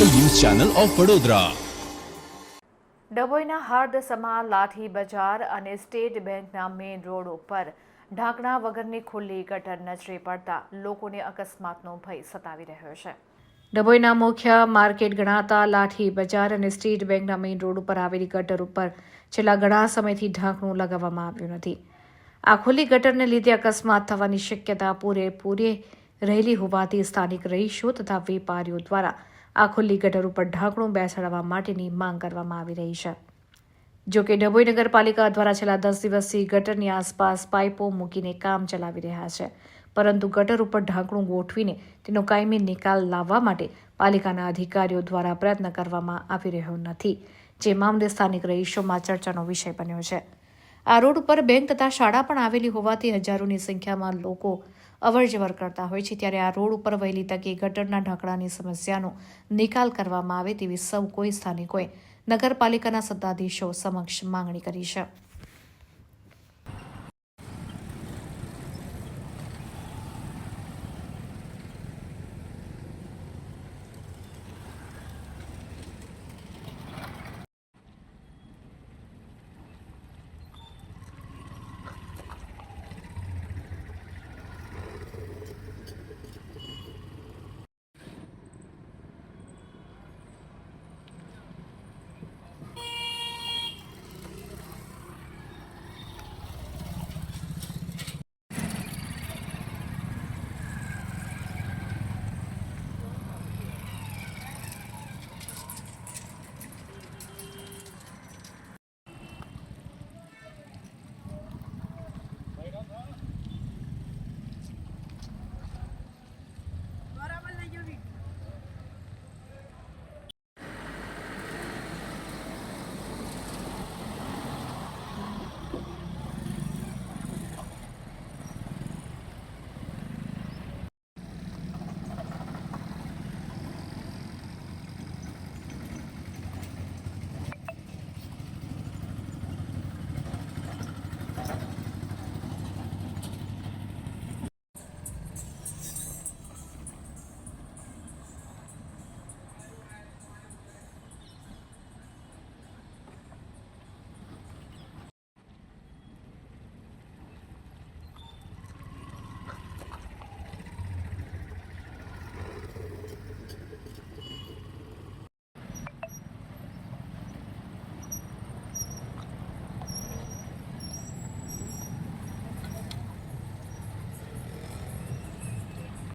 Channel of Vadodara. ડભોઈના હાર્દસમાં લાઠી બજાર અને સ્ટેટ બેંકના મેઇન રોડ ઉપર ઢાંકણા વગરની ખુલ્લી ગટર નજરે પડતા લોકોને અકસ્માતનો ભય સતાવી રહ્યો છે. ડભોઈના મુખ્ય માર્કેટ ગણાતા લાઠી બજાર અને સ્ટેટ બેંકના મેઇન રોડ ઉપર આવેલી ગટર ઉપર છેલ્લા ઘણા સમયથી ઢાંકણું લગાવવામાં આવ્યું નથી. આ ખુલ્લી ગટરને લીધે અકસ્માત થવાની શક્યતા પૂરેપૂરી રહેલી હોવાથી સ્થાનિક રહીશો તથા વેપારીઓ દ્વારા આ ખુલ્લી ગટર ઉપર ઢાંકણું બેસાડવા માટેની માંગ કરવામાં આવી રહી છે. જો કે ડભોઈ નગરપાલિકા દ્વારા છેલ્લા દસ દિવસથી ગટરની આસપાસ પાઇપો મૂકીને કામ ચલાવી રહ્યા છે. પરંતુ ગટર ઉપર ઢાંકણું ગોઠવીને તેનો કાયમી નિકાલ લાવવા માટે પાલિકાના અધિકારીઓ દ્વારા પ્રયત્ન કરવામાં આવી રહ્યો નથી, જે મામલે સ્થાનિક રહીશોમાં ચર્ચાનો વિષય બન્યો છે. આ રોડ ઉપર બેંક તથા શાળા પણ આવેલી હોવાથી હજારોની સંખ્યામાં લોકો અવરજવર કરતા હોય છે ત્યારે આ રોડ ઉપર વહેલી તકે ગટરના ઢાંકણાની સમસ્યાનો નિકાલ કરવામાં આવે તેવી સૌ કોઈ સ્થાનિકોએ નગરપાલિકાના સત્તાધીશો સમક્ષ માંગણી કરી છે.